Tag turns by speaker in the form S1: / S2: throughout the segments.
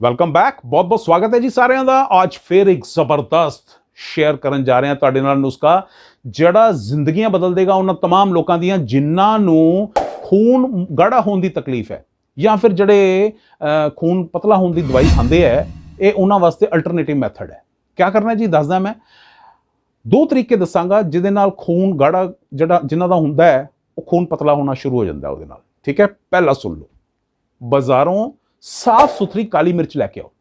S1: Welcome back ਬਹੁਤ ਬਹੁਤ ਸਵਾਗਤ ਹੈ ਜੀ ਸਾਰਿਆਂ ਦਾ ਅੱਜ ਫੇਰ ਇੱਕ ਜ਼ਬਰਦਸਤ ਸ਼ੇਅਰ ਕਰਨ ਜਾ ਰਹੇ ਹਾਂ ਤੁਹਾਡੇ ਨਾਲ ਨੁਸਖਾ ਜਿਹੜਾ ਜ਼ਿੰਦਗੀਆਂ ਬਦਲ ਦੇਗਾ ਉਹਨਾਂ तमाम ਲੋਕਾਂ ਦੀਆਂ ਜਿਨ੍ਹਾਂ ਨੂੰ ਖੂਨ ਗਾੜਾ ਹੋਣ ਦੀ ਤਕਲੀਫ ਹੈ ਜਾਂ ਫਿਰ ਜਿਹੜੇ ਅਹ, ਖੂਨ ਪਤਲਾ ਹੋਣ ਦੀ ਦਵਾਈ ਖਾਂਦੇ ਹੈ ਇਹ ਉਹਨਾਂ ਵਾਸਤੇ ਅਲਟਰਨੇਟਿਵ ਮੈਥਡ ਹੈ ਕੀ ਕਰਨਾ ਹੈ ਜੀ ਦੱਸਦਾ ਮੈਂ ਦੋ ਤਰੀਕੇ ਦੱਸਾਂਗਾ ਜਿਹਦੇ ਨਾਲ ਖੂਨ ਗਾੜਾ ਜਿਹੜਾ ਜਿਨ੍ਹਾਂ ਦਾ ਹੁੰਦਾ ਹੈ ਉਹ ਖੂਨ ਪਤਲਾ ਹੋਣਾ ਸ਼ੁਰੂ ਹੋ ਜਾਂਦਾ ਹੈ ਉਹਦੇ ਨਾਲ ਠੀਕ ਹੈ ਪਹਿਲਾ ਸੁਣ ਲਓ ਬਾਜ਼ਾਰੋਂ ਸਾਫ਼ ਸੁਥਰੀ ਕਾਲੀ ਮਿਰਚ ਲੈ ਕੇ ਆਓ।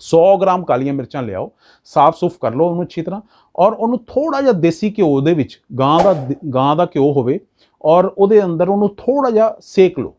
S1: 100 ਗ੍ਰਾਮ ਕਾਲੀਆਂ ਮਿਰਚਾਂ ਲਿਆਓ ਸਾਫ਼ ਸੁਫ ਕਰ ਲਓ ਉਹਨੂੰ ਅੱਛੀ ਤਰ੍ਹਾਂ ਔਰ ਉਹਨੂੰ ਥੋੜਾ ਜਿਹਾ ਦੇਸੀ ਘਿਓ ਦੇ ਵਿੱਚ, ਗਾਂ ਦਾ ਗਾਂ ਦਾ ਘਿਓ ਹੋਵੇ ਔਰ ਉਹਦੇ ਅੰਦਰ ਉਹਨੂੰ ਥੋੜਾ ਜਿਹਾ ਸੇਕ ਲਓ।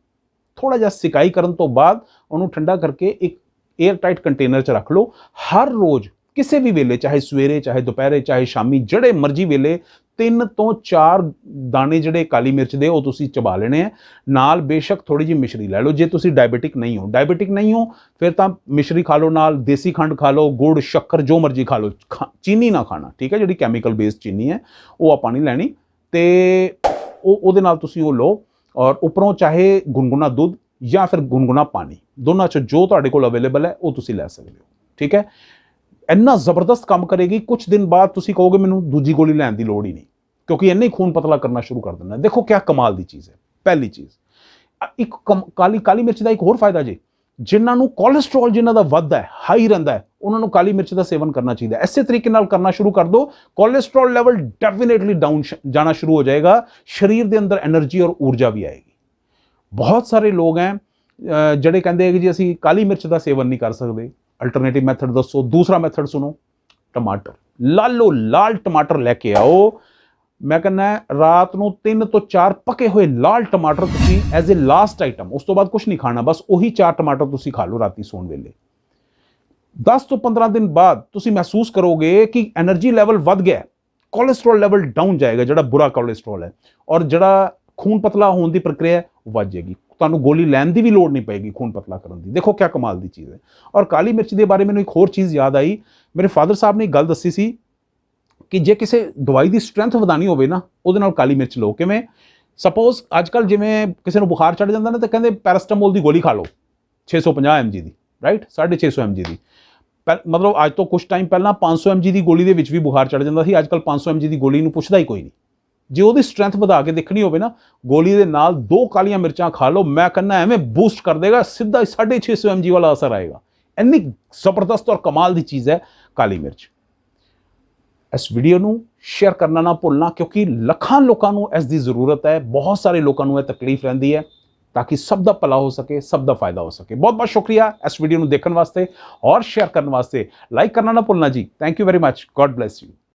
S1: ਥੋੜਾ ਜਿਹਾ ਸਿਕਾਈ ਕਰਨ ਤੋਂ ਬਾਅਦ ਉਹਨੂੰ ਠੰਡਾ ਕਰਕੇ ਇੱਕ 에ਅਰ ਟਾਈਟ ਕੰਟੇਨਰ 'ਚ ਰੱਖ ਲਓ। ਹਰ ਰੋਜ਼ ਕਿਸੇ ਵੀ ਵੇਲੇ, ਚਾਹੇ ਸਵੇਰੇ, ਚਾਹੇ ਦੁਪਹਿਰੇ, ਚਾਹੇ ਸ਼ਾਮੀ, ਜਿਹੜੇ ਮਰਜ਼ੀ ਵੇਲੇ ਤਿੰਨ ਤੋਂ ਚਾਰ ਦਾਣੇ ਜਿਹੜੇ ਕਾਲੀ ਮਿਰਚ ਦੇ, ਉਹ ਤੁਸੀਂ ਚਬਾ ਲੈਣੇ ਆ। ਨਾਲ ਬੇਸ਼ੱਕ ਥੋੜੀ ਜਿਹੀ ਮਿਸ਼ਰੀ ਲੈ ਲਓ, ਜੇ ਤੁਸੀਂ ਡਾਇਬੀਟਿਕ ਨਹੀਂ ਹੋ। ਡਾਇਬੀਟਿਕ ਨਹੀਂ ਹੋ, ਫਿਰ ਤਾਂ ਮਿਸ਼ਰੀ ਖਾ ਲਓ ਨਾਲ, ਦੇਸੀ ਖੰਡ ਖਾ ਲਓ, ਗੁੜ, ਸ਼ੱਕਰ, ਜੋ ਮਰਜ਼ੀ ਖਾ ਲਓ। ਖਾ- ਚੀਨੀ ਨਾ ਖਾਣਾ, ਠੀਕ ਹੈ? ਜਿਹੜੀ ਕੈਮੀਕਲ ਬੇਸਡ ਚੀਨੀ ਹੈ, ਉਹ ਆਪਾਂ ਨਹੀਂ ਲੈਣੀ। ਤੇ ਉਹ, ਉਹਦੇ ਨਾਲ ਤੁਸੀਂ ਉਹ ਲਓ, ਔਰ ਉੱਪਰੋਂ ਚਾਹੇ ਗੁਨਗੁਣਾ ਦੁੱਧ ਜਾਂ ਫਿਰ ਗੁਨਗੁਣਾ ਪਾਣੀ, ਦੋਨਾਂ ਚੋਂ ਜੋ ਤੁਹਾਡੇ ਕੋਲ ਅਵੇਲੇਬਲ ਹੈ, ਉਹ ਤੁਸੀਂ ਲੈ ਸਕਦੇ ਹੋ, ਠੀਕ ਹੈ? ਇੰਨਾ ਜ਼ਬਰਦਸਤ ਕੰਮ ਕਰੇਗੀ ਕੁਝ ਦਿਨ ਬਾਅਦ ਤੁਸੀਂ ਕਹੋਗੇ ਮੈਨੂੰ ਦੂਜੀ ਗੋਲੀ ਲੈਣ ਦੀ ਲੋੜ ਹੀ ਨਹੀਂ। ਕਿਉਂਕਿ ਇੰਨਾ ਹੀ ਖੂਨ ਪਤਲਾ ਕਰਨਾ ਸ਼ੁਰੂ ਕਰ ਦਿੰਦਾ। ਦੇਖੋ ਕਿਆ ਕਮਾਲ ਦੀ ਚੀਜ਼ ਹੈ। ਪਹਿਲੀ ਚੀਜ਼ ਇੱਕ ਕਾਲੀ ਕਾਲੀ ਮਿਰਚ ਦਾ ਇੱਕ ਹੋਰ ਫਾਇਦਾ ਜੀ। ਜਿਨ੍ਹਾਂ ਨੂੰ ਕੋਲੇਸਟ੍ਰੋਲ ਜਿਨ੍ਹਾਂ ਦਾ ਵੱਧਦਾ ਹੈ ਹਾਈ ਰਹਿੰਦਾ ਹੈ, ਉਹਨਾਂ ਨੂੰ ਕਾਲੀ ਮਿਰਚ ਦਾ ਸੇਵਨ ਕਰਨਾ ਚਾਹੀਦਾ ਹੈ। ਇਸੇ ਤਰੀਕੇ ਨਾਲ ਕਰਨਾ ਸ਼ੁਰੂ ਕਰ ਦਿਓ ਕੋਲੇਸਟ੍ਰੋਲ ਲੈਵਲ ਡੈਫੀਨੇਟਲੀ ਡਾਊਨ ਜਾਣਾ ਸ਼ੁਰੂ ਹੋ ਜਾਏਗਾ। ਸਰੀਰ ਦੇ ਅੰਦਰ એનર્ਜੀ ਔਰ ਊਰਜਾ ਵੀ ਆਏਗੀ। ਬਹੁਤ ਸਾਰੇ ਲੋਕ ਹੈ ਜਿਹੜੇ ਕਹਿੰਦੇ ਹੈ ਕਿ ਜੀ, ਅਸੀਂ ਕਾਲੀ ਮਿਰਚ ਦਾ ਸੇਵਨ ਨਹੀਂ ਕਰ ਸਕਦੇ। ਅਲਟਰਨੇਟਿਵ ਮੈਥਡ ਦੱਸੋ, ਦੂਸਰਾ ਮੈਥਡ ਸੁਣੋ, ਟਮਾਟਰ। ਲਾਲੋ ਲਾਲ ਟਮਾਟਰ ਲੈ ਕੇ ਆਓ। ਮੈਂ ਕਹਿੰਦਾ ਰਾਤ ਨੂੰ ਤਿੰਨ ਤੋਂ ਚਾਰ ਪਕੇ ਹੋਏ ਲਾਲ ਟਮਾਟਰ ਤੁਸੀਂ ਐਜ਼ ਅ ਲਾਸਟ ਆਈਟਮ ਉਸ ਤੋਂ ਬਾਅਦ ਕੁਝ ਨਹੀਂ ਖਾਣਾ, ਬਸ ਉਹੀ ਚਾਰ ਟਮਾਟਰ ਤੁਸੀਂ ਖਾ ਲਓ ਰਾਤੀ ਸੌਣ ਵੇਲੇ। 10 ਤੋਂ 15 ਦਿਨ ਬਾਅਦ ਤੁਸੀਂ ਮਹਿਸੂਸ ਕਰੋਗੇ ਕਿ એનર્ਜੀ ਲੈਵਲ ਵੱਧ ਗਿਆ ਕੋਲੇਸਟ੍ਰੋਲ ਲੈਵਲ ਡਾਊਨ ਜਾਏਗਾ, ਜਿਹੜਾ ਬੁਰਾ ਕੋਲੇਸਟ੍ਰੋਲ ਹੈ, ਔਰ ਜਿਹੜਾ ਖੂਨ ਪਤਲਾ ਹੋਣ ਦੀ ਪ੍ਰਕਿਰਿਆ ਵੱਧ ਜਾਏਗੀ। ਤੁਹਾਨੂੰ ਗੋਲੀ ਲੈਣ ਦੀ ਵੀ ਲੋੜ ਨਹੀਂ ਪਏਗੀ ਖੂਨ ਪਤਲਾ ਕਰਨ ਦੀ। ਦੇਖੋ ਕਿਆ ਕਮਾਲ ਦੀ ਚੀਜ਼ ਹੈ। ਔਰ ਕਾਲੀ ਮਿਰਚ ਦੇ ਬਾਰੇ ਮੈਨੂੰ ਇੱਕ ਹੋਰ ਚੀਜ਼ ਯਾਦ ਆਈ। ਮੇਰੇ ਫਾਦਰ ਸਾਹਿਬ ਨੇ ਗੱਲ ਦੱਸੀ ਸੀ ਕਿ ਜੇ ਕਿਸੇ ਦਵਾਈ ਦੀ ਸਟਰੈਂਥ ਵਧਾਣੀ ਹੋਵੇ ਨਾ, ਉਹਦੇ ਨਾਲ ਕਾਲੀ ਮਿਰਚ ਲਓ। ਕਿਵੇਂ? ਸਪੋਜ਼ ਅੱਜ ਕੱਲ ਜਿਵੇਂ ਕਿਸੇ ਨੂੰ ਬੁਖਾਰ ਚੜ ਜਾਂਦਾ ਨਾ, ਤਾਂ ਕਹਿੰਦੇ ਪੈਰਾਸਟਾਮੋਲ ਦੀ ਗੋਲੀ ਖਾ ਲਓ 650 mg ਦੀ ਰਾਈਟ 650 mg ਦੀ। ਪਹਿ- ਮਤਲਬ ਅੱਜ ਤੋਂ ਕੁਝ ਟਾਈਮ ਪਹਿਲਾਂ 500 mg ਦੀ ਗੋਲੀ ਦੇ ਵਿੱਚ ਵੀ ਬੁਖਾਰ ਚੜ ਜਾਂਦਾ ਸੀ ਅੱਜ ਕੱਲ 500 mg ਦੀ ਗੋਲੀ ਨੂੰ ਪੁੱਛਦਾ ਹੀ ਕੋਈ ਨਹੀਂ। ਜੇ ਉਹਦੀ ਸਟਰੈਂਥ ਵਧਾ ਕੇ ਦੇਖਣੀ ਹੋਵੇ ਨਾ, ਗੋਲੀ ਦੇ ਨਾਲ ਦੋ ਕਾਲੀਆਂ ਮਿਰਚਾਂ ਖਾ ਲਓ, ਮੈਂ ਕਹਿੰਦਾ ਐਵੇਂ ਬੂਸਟ ਕਰ ਦੇਗਾ, ਸਿੱਧਾ 650 mg ਵਾਲਾ ਅਸਰ ਆਏਗਾ। ਇੰਨੀ ਜ਼ਬਰਦਸਤ ਔਰ ਕਮਾਲ ਦੀ ਚੀਜ਼ ਹੈ ਕਾਲੀ ਮਿਰਚ। ਇਸ ਵੀਡੀਓ ਨੂੰ ਸ਼ੇਅਰ ਕਰਨਾ ਨਾ ਭੁੱਲਣਾ, ਕਿਉਂਕਿ ਲੱਖਾਂ ਲੋਕਾਂ ਨੂੰ ਇਸ ਦੀ ਜ਼ਰੂਰਤ ਹੈ, ਬਹੁਤ ਸਾਰੇ ਲੋਕਾਂ ਨੂੰ ਇਹ ਤਕਲੀਫ ਰਹਿੰਦੀ ਹੈ, ਤਾਂ ਕਿ ਸਭ ਦਾ ਭਲਾ ਹੋ ਸਕੇ, ਸਭ ਦਾ ਫਾਇਦਾ ਹੋ ਸਕੇ। ਬਹੁਤ ਬਹੁਤ ਸ਼ੁਕਰੀਆ ਇਸ ਵੀਡੀਓ ਨੂੰ ਦੇਖਣ ਵਾਸਤੇ ਔਰ ਸ਼ੇਅਰ ਕਰਨ ਵਾਸਤੇ। ਲਾਈਕ ਕਰਨਾ ਨਾ ਭੁੱਲਣਾ ਜੀ। Thank you very much god bless you